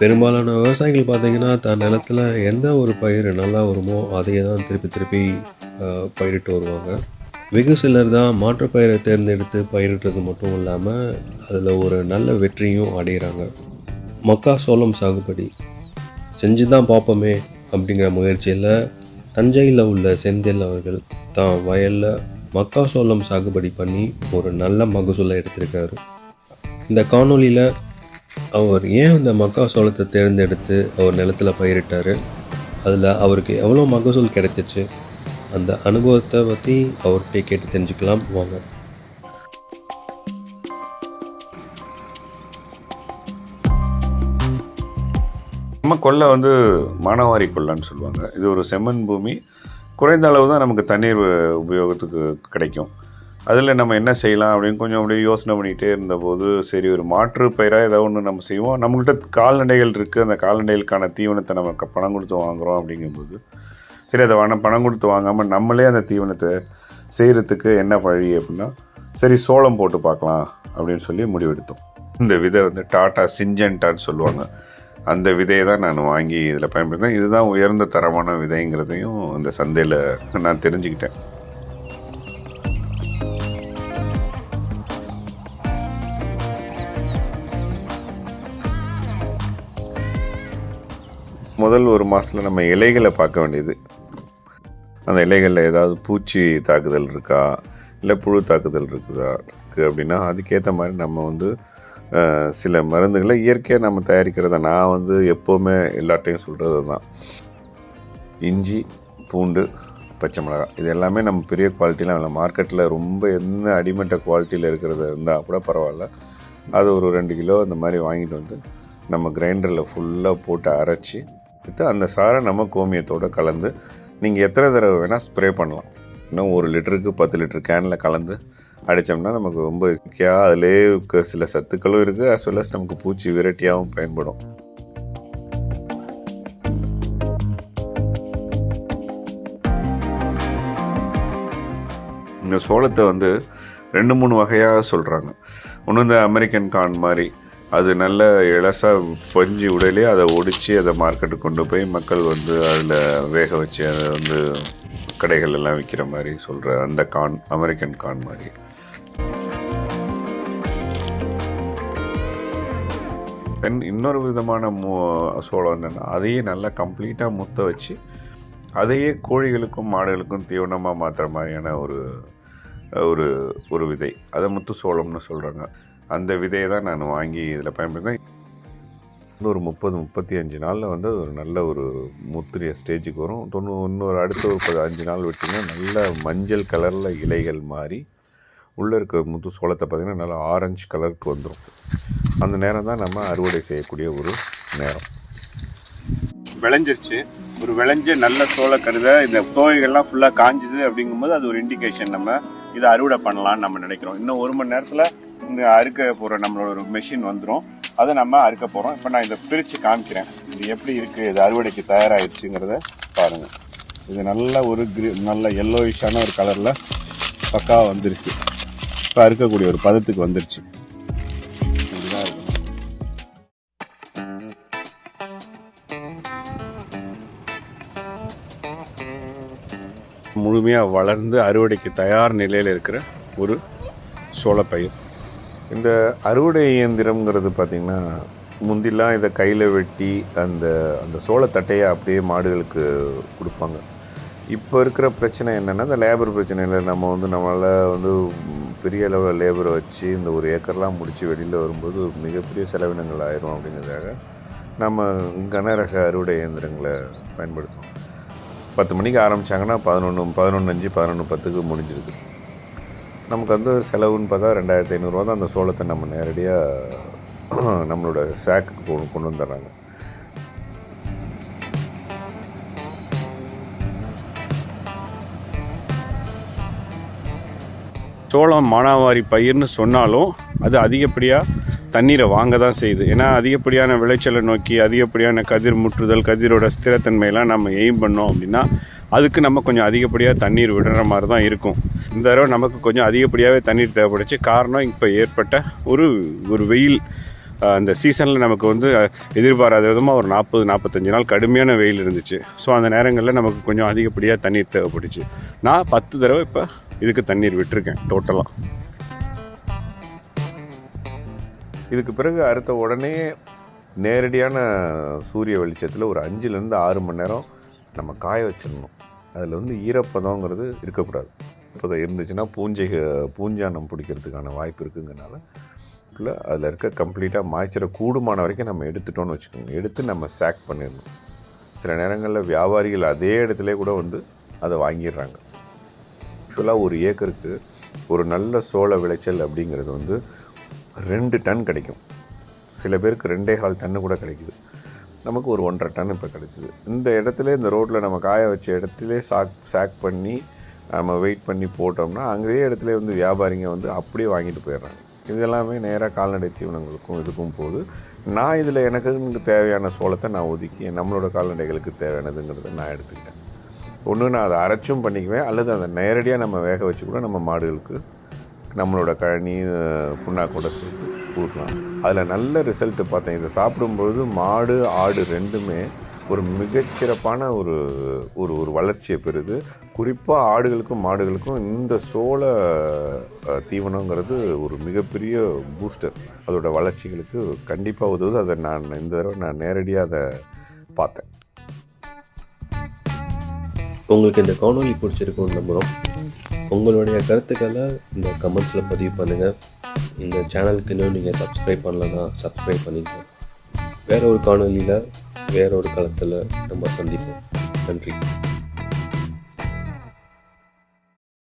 பெரும்பாலான விவசாயிகள் பார்த்தீங்கன்னா தன் நிலத்துல எந்த ஒரு பயிர் நல்லா வருமோ அதையே தான் திருப்பி திருப்பி பயிரிட்டு வருவாங்க. வெகு சிலர் தான் மாற்றுப்பயிரை தேர்ந்தெடுத்து பயிரிடுறது மட்டும் இல்லாமல் அதில் ஒரு நல்ல வெற்றியும் அடைகிறாங்க மக்கா சோளம் சாகுபடி. செஞ்சு தான் பார்ப்போமே அப்படிங்கிற முயற்சியில் தஞ்சையில் உள்ள செந்தில் அவர்கள் தான் வயலில் மக்கா சோளம் சாகுபடி பண்ணி ஒரு நல்ல மகசூலை எடுத்திருக்காரு. இந்த காணொலியில் அவர் ஏன் இந்த மக்காசோளத்தை தேர்ந்தெடுத்து அவர் நிலத்துல பயிரிட்டாரு? அதில் அவருக்கு எவ்வளோ மகசூல் கிடைச்சிச்சு? அந்த அனுபவத்தை பற்றி அவர்கிட்ட கேட்டு தெரிஞ்சுக்கலாம். வாங்க. நம்ம கொல்லை வந்து மானாவாரி கொல்லைன்னு சொல்லுவாங்க. இது ஒரு செம்மண் பூமி. குறைந்த அளவு தான் நமக்கு தண்ணீர் உபயோகத்துக்கு கிடைக்கும். அதில் நம்ம என்ன செய்யலாம் அப்படின்னு கொஞ்சம் அப்படியே யோசனை பண்ணிகிட்டே இருந்தபோது சரி ஒரு மாற்று பயிராக ஏதாவது ஒன்று நம்ம செய்வோம். நம்மகிட்ட கால்நடைகள் இருக்குது அந்த கால்நடைகளுக்கான தீவனத்தை நம்ம க- பணம் கொடுத்து வாங்குகிறோம் அப்படிங்கும்போது சரி அதை வேணாம் பணம் கொடுத்து வாங்காமல் நம்மளே அந்த தீவனத்தை செய்கிறதுக்கு என்ன வழி அப்படின்னா சரி சோளம் போட்டு பார்க்கலாம் அப்படின்னு சொல்லி முடிவெடுத்தோம். இந்த விதை வந்து டாட்டா சிஞ்சன்டான்னு சொல்லுவாங்க. அந்த விதையை தான் நான் வாங்கி இதில் பயன்படுத்தினேன். இதுதான் உயர்ந்த தரமான விதைங்கிறதையும் அந்த சந்தையில் நான் தெரிஞ்சுக்கிட்டேன். முதல் ஒரு மாதத்தில் நம்ம இலைகளை பார்க்க வேண்டியது. அந்த இலைகளில் ஏதாவது பூச்சி தாக்குதல் இருக்கா? இல்லை புழு தாக்குதல் இருக்குதா? இருக்கு அப்படின்னா அதுக்கேற்ற மாதிரி நம்ம வந்து சில மருந்துகளை இயற்கையாக நம்ம தயாரிக்கிறத நான் வந்து எப்போவுமே எல்லாட்டையும் சொல்கிறது தான் இஞ்சி பூண்டு பச்சை மிளகாய் இது எல்லாமே நம்ம பெரிய குவாலிட்டிலாம் இல்லை மார்க்கெட்டில் ரொம்ப என்ன அடிமட்ட குவாலிட்டியில் இருக்கிறத இருந்தால் கூட பரவாயில்ல. அது ஒரு ரெண்டு கிலோ அந்த மாதிரி வாங்கிட்டு வந்து நம்ம கிரைண்டரில் ஃபுல்லாக போட்டு அரைச்சி எடுத்து அந்த சாரை நம்ம கோமியத்தோடு கலந்து நீங்கள் எத்தனை தடவை வேணால் ஸ்ப்ரே பண்ணலாம். இன்னும் ஒரு லிட்டருக்கு பத்து லிட்டர் கேனில் கலந்து அடித்தோம்னா நமக்கு ரொம்ப இயற்கையாக அதிலே இருக்க சில சத்துக்களும் இருக்குது அஸ் வெல் அஸ் நமக்கு பூச்சி விரட்டியாகவும் பயன்படும். இந்த சோளத்தை வந்து ரெண்டு மூணு வகையாக சொல்கிறாங்க ஒன்று இந்த அமெரிக்கன் கார்ன் மாதிரி அது நல்ல இலசாக பொஞ்சி உடலே அதை ஒடிச்சு அதை மார்க்கெட்டுக்கு கொண்டு போய் மக்கள் வந்து அதில் வேக வச்சு அதை வந்து கடைகள் எல்லாம் விற்கிற மாதிரி சொல்கிற அந்த கான் அமெரிக்கன் கான் மாதிரி. தென் இன்னொரு விதமான மூ சோளம் என்னென்னா அதையே நல்லா கம்ப்ளீட்டாக முத்த வச்சு அதையே கோழிகளுக்கும் மாடுகளுக்கும் தீவனமாக மாற்றுற மாதிரியான ஒரு ஒரு ஒரு விதை. அதை முத்து சோளம்னு சொல்கிறாங்க அந்த விதையை தான் நான் வாங்கி இதில் பயன்படுத்தினேன் ஒரு முப்பது முப்பத்தி அஞ்சு நாளில் வந்து ஒரு நல்ல ஒரு முத்திரிய ஸ்டேஜுக்கு வரும். தொண்ணூ இன்னொரு அடுத்த ஒரு பது அஞ்சு நாள் விட்டிங்கன்னா நல்ல மஞ்சள் கலரில் இலைகள் மாறி உள்ளே இருக்க முத்து சோளத்தை பார்த்திங்கன்னா நல்லா ஆரஞ்சு கலருக்கு வந்துடும் அந்த நேரம் தான் நம்ம அறுவடை செய்யக்கூடிய ஒரு நேரம். விளைஞ்சிருச்சு. ஒரு விளைஞ்ச நல்ல சோள கருத இந்த தோகைகள்லாம் ஃபுல்லாக காஞ்சுது அப்படிங்கும்போது அது ஒரு இண்டிகேஷன் நம்ம இதை அறுவடை பண்ணலாம்னு நம்ம நினைக்கிறோம். இன்னும் ஒரு மணி நேரத்தில் இந்த அறுக்க போகிற நம்மளோட ஒரு மெஷின் வந்துடும் அதை நம்ம அறுக்க போகிறோம் இப்போ நான் இதை பிரித்து காமிக்கிறேன். இது எப்படி இருக்குது இது அறுவடைக்கு தயாராகிடுச்சுங்கிறத பாருங்கள் இது நல்ல ஒரு கிரி நல்ல எல்லோயிஷான ஒரு கலரில் பக்காவாக வந்துருச்சு. இப்போ அறுக்கக்கூடிய ஒரு பதத்துக்கு வந்துருச்சு. முழுமையாக வளர்ந்து அறுவடைக்கு தயார் நிலையில் இருக்கிற ஒரு சோளப்பயிர் இந்த அறுவடை இயந்திரம்ங்கிறது பார்த்திங்கன்னா முந்திலாம் இதை கையில் வெட்டி அந்த அந்த சோளத்தட்டையை அப்படியே மாடுகளுக்கு கொடுப்பாங்க. இப்போ இருக்கிற பிரச்சனை என்னென்னா இந்த லேபர் பிரச்சனையில் நம்ம வந்து நம்மளால் வந்து பெரிய அளவில் லேபரை வச்சு இந்த ஒரு ஏக்கர்லாம் முடித்து வெளியில் வரும்போது மிகப்பெரிய செலவினங்கள் ஆயிரும் அப்படிங்கிறதுக்காக நம்ம கனரக அறுவடை இயந்திரங்களை பயன்படுத்துவோம். பத்து மணிக்கு ஆரம்பித்தாங்கன்னா பதினொன்று பதினொன்று அஞ்சு பதினொன்று பத்துக்கு முடிஞ்சிருக்கு நமக்கு வந்து செலவுன்னு பார்த்தா ரெண்டாயிரத்தி ஐநூறுரூவா தான் அந்த சோளத்தை நம்ம நேரடியாக நம்மளோட சேக்குக்கு கொண்டு கொண்டு வந்துடுறாங்க. சோளம் மானாவாரி பயிர்னு சொன்னாலும் அது அதிகப்படியாக தண்ணீரை வாங்க தான் செய்யுது. ஏன்னா அதிகப்படியான விளைச்சலை நோக்கி அதிகப்படியான கதிர் முற்றுதல் கதிரோட ஸ்திரத்தன்மையெல்லாம் நம்ம எய்ம் பண்ணோம் அப்படின்னா அதுக்கு நம்ம கொஞ்சம் அதிகப்படியாக தண்ணீர் விடுற மாதிரி தான் இருக்கும். இந்த தடவை நமக்கு கொஞ்சம் அதிகப்படியாகவே தண்ணீர் தேவைப்படுச்சு. காரணம் இப்போ ஏற்பட்ட ஒரு ஒரு வெயில். அந்த சீசனில் நமக்கு வந்து எதிர்பாராத விதமாக ஒரு நாற்பது நாற்பத்தஞ்சு நாள் கடுமையான வெயில் இருந்துச்சு. ஸோ அந்த நேரங்களில் நமக்கு கொஞ்சம் அதிகப்படியாக தண்ணீர் தேவைப்பட்டுச்சு நான் பத்து தடவை இப்போ இதுக்கு தண்ணீர் விட்டிருக்கேன் டோட்டலாக இதுக்கு பிறகு அடுத்த உடனே நேரடியான சூரிய வெளிச்சத்தில் ஒரு அஞ்சுலேருந்து ஆறு மணி நேரம் நம்ம காய வச்சிடணும். அதில் வந்து ஈரப்பதங்கிறது இருக்கக்கூடாது. ஈரப்பதம் இருந்துச்சுன்னா பூஞ்சை பூஞ்சானம் பிடிக்கிறதுக்கான வாய்ப்பு இருக்குங்கிறனால அதில் இருக்க கம்ப்ளீட்டாக மாய்ச்சரை கூடுமான வரைக்கும் நம்ம எடுத்துட்டோம்னு வச்சுக்கோங்க. எடுத்து நம்ம சேக் பண்ணிடணும். சில நேரங்களில் வியாபாரிகள் அதே இடத்துல கூட வந்து அதை வாங்கிடுறாங்க. ஆக்சுவலாக ஒரு ஏக்கருக்கு ஒரு நல்ல சோள விளைச்சல் அப்படிங்கிறது வந்து ரெண்டு டன் கிடைக்கும். சில பேருக்கு ரெண்டே கால் டன்னு கூட கிடைக்குது. நமக்கு ஒரு ஒன்றரை டன் இப்போ கிடைச்சிது. இந்த இடத்துல இந்த ரோட்டில் நம்ம காய வச்ச இடத்துல சாக் சாக் பண்ணி நம்ம வெயிட் பண்ணி போட்டோம்னா அங்கேயே இடத்துல வந்து வியாபாரிங்க வந்து அப்படியே வாங்கிட்டு போயிடுறாங்க. இது எல்லாமே நேராக கால்நடை தீவனங்களுக்கும் இதுக்கும் போது நான் இதில் எனக்கு தேவையான சோளத்தை நான் ஒதுக்கி நம்மளோட கால்நடைகளுக்கு தேவையானதுங்கிறத நான் எடுத்துக்கிட்டேன். ஒன்று நான் அதை அரைச்சும் பண்ணிக்குவேன். அல்லது அதை நேரடியாக நம்ம வேக வச்சு கூட நம்ம மாடுகளுக்கு நம்மளோட கழனி புண்ணா கூட சேர்த்து கொடுக்கலாம் அதில் நல்ல ரிசல்ட்டு பார்த்தேன். இதை சாப்பிடும்பொழுது மாடு ஆடு ரெண்டுமே ஒரு மிகச்சிறப்பான ஒரு ஒரு ஒரு வளர்ச்சியை பெறுது. குறிப்பாக ஆடுகளுக்கும் மாடுகளுக்கும் இந்த சோள தீவனங்கிறது ஒரு மிகப்பெரிய பூஸ்டர் அதோட வளர்ச்சிகளுக்கு கண்டிப்பாக உதவுது. அதை நான் இந்த தடவை நான் நேரடியாக அதை பார்த்தேன். உங்களுக்கு இந்த காணொலி பிடிச்சிருக்கும் நம்புகிறோம் உங்களுடைய கருத்துக்களை இந்த கமெண்ட்ஸில் பதிவு பண்ணுங்கள் இந்த சேனலுக்கு இன்னும் நீங்கள் சப்ஸ்கிரைப் பண்ணலன்னா சப்ஸ்கிரைப் பண்ணிங்க வேற ஒரு காணொலியில் வேற ஒரு களத்தில் நம்ம சந்திப்போம். நன்றி.